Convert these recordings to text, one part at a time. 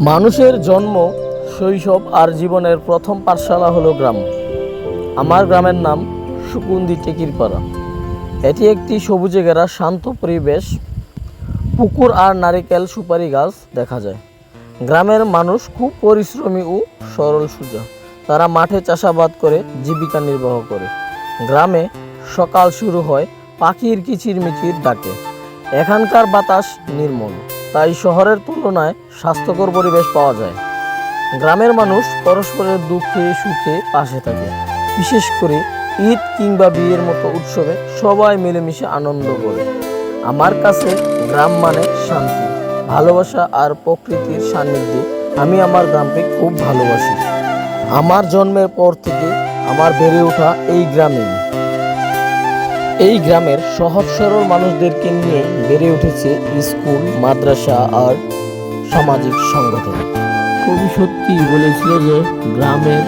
মানুষের জন্ম, শৈশব আর জীবনের প্রথম পাঠশালা হলো গ্রাম। আমার গ্রামের নাম সুকুন্দি টেকিরপাড়া। এটি একটি সবুজে ঘেরা শান্ত পরিবেশ, পুকুর আর নারিকেল সুপারি গাছ দেখা যায়। গ্রামের মানুষ খুব পরিশ্রমী ও সরল সোজা। তারা মাঠে চাষাবাদ করে, জীবিকা নির্বাহ করে। গ্রামে সকাল শুরু হয় পাখির কিচিরমিচির ডাকে। এখানকার বাতাস নির্মল। তাই শহরের তুলনায় স্বাস্থ্যকর পরিবেশ পাওয়া যায়। গ্রামের মানুষ পরস্পরের দুঃখে সুখে পাশে থাকে। বিশেষ করে ঈদ কিংবা বিয়ের মতো উৎসবে সবাই মিলেমিশে আনন্দ করে। আমার কাছে গ্রাম মানে শান্তি, ভালোবাসা আর প্রকৃতির সান্নিধ্যে আমি আমার গ্রামকে খুব ভালোবাসি। আমার জন্মের পর থেকে আমার বেড়ে ওঠা এই গ্রামেই। এই গ্রামের সহজ সরল মানুষদেরকে নিয়ে বেড়ে উঠেছে স্কুল, মাদ্রাসা আর সামাজিক সংগঠন। কবি সত্যি বলেছিল যে গ্রামের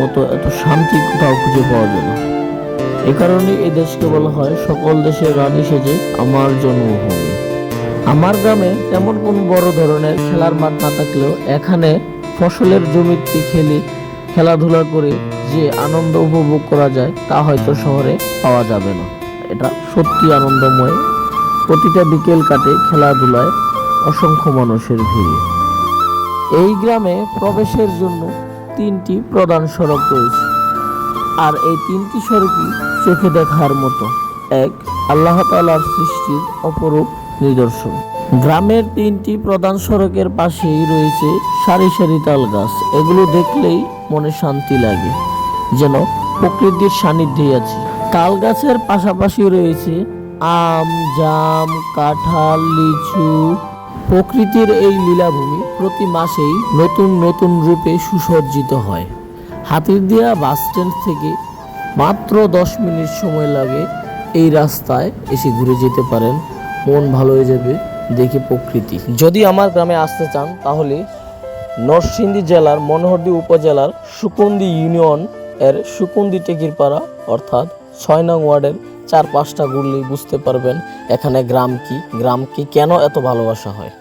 মতো এত শান্তি কোথাও খুঁজে পাওয়া যায় না। এ কারণে এই দেশকে বলা হয় সকল দেশের রানী সেজে আমার জন্মভূমি। আমার গ্রামে তেমন কোনো বড় ধরনের খেলার মাঠ না থাকলেও এখানে ফসলের জমিতে খেলে খেলাধুলা করে যে আনন্দ উপভোগ করা যায় তা হয়তো শহরে পাওয়া যাবে না। এটা সত্যি আনন্দময়। প্রতিটা বিকেল কাটে খেলাধুলায় অসংখ্য মানুষের ভিড়ে। এই গ্রামে প্রবেশের জন্য তিনটি প্রধান সড়ক রয়েছে। আর এই তিনটি সড়কই চোখে দেখার মতো। এক, আল্লাহ তাআলার সৃষ্টির অপরূপ নিদর্শন। গ্রামের তিনটি প্রধান সড়কের পাশেই রয়েছে সারি সারি তাল গাছ এগুলো দেখলেই মনে শান্তি লাগে। যেন প্রকৃতির সান্নিধ্যেই আছে। তাল গাছের পাশাপাশি রয়েছে আম, জাম, কাঁঠাল, লিচু। প্রকৃতির এই লীলাভূমি প্রতি মাসেই নতুন নতুন রূপে সুসজ্জিত হয়। হাতিরদিয়া বাস স্ট্যান্ড থেকে মাত্র দশ মিনিট সময় লাগে এই রাস্তায় এসে ঘুরে যেতে পারেন। মন ভালো হয়ে যাবে দেখে প্রকৃতি। যদি আমার গ্রামে আসতে চান, তাহলে নরসিংদী জেলার মনোহরদী উপজেলার সুকুন্দি ইউনিয়ন এর সুকুন্দি টেকিরপাড়া, অর্থাৎ ছয় নং ওয়ার্ডের চার পাঁচটা ঘুরলেই বুঝতে পারবেন। এখানে গ্রাম কি? গ্রামকে কেন এত ভালোবাসা হয়?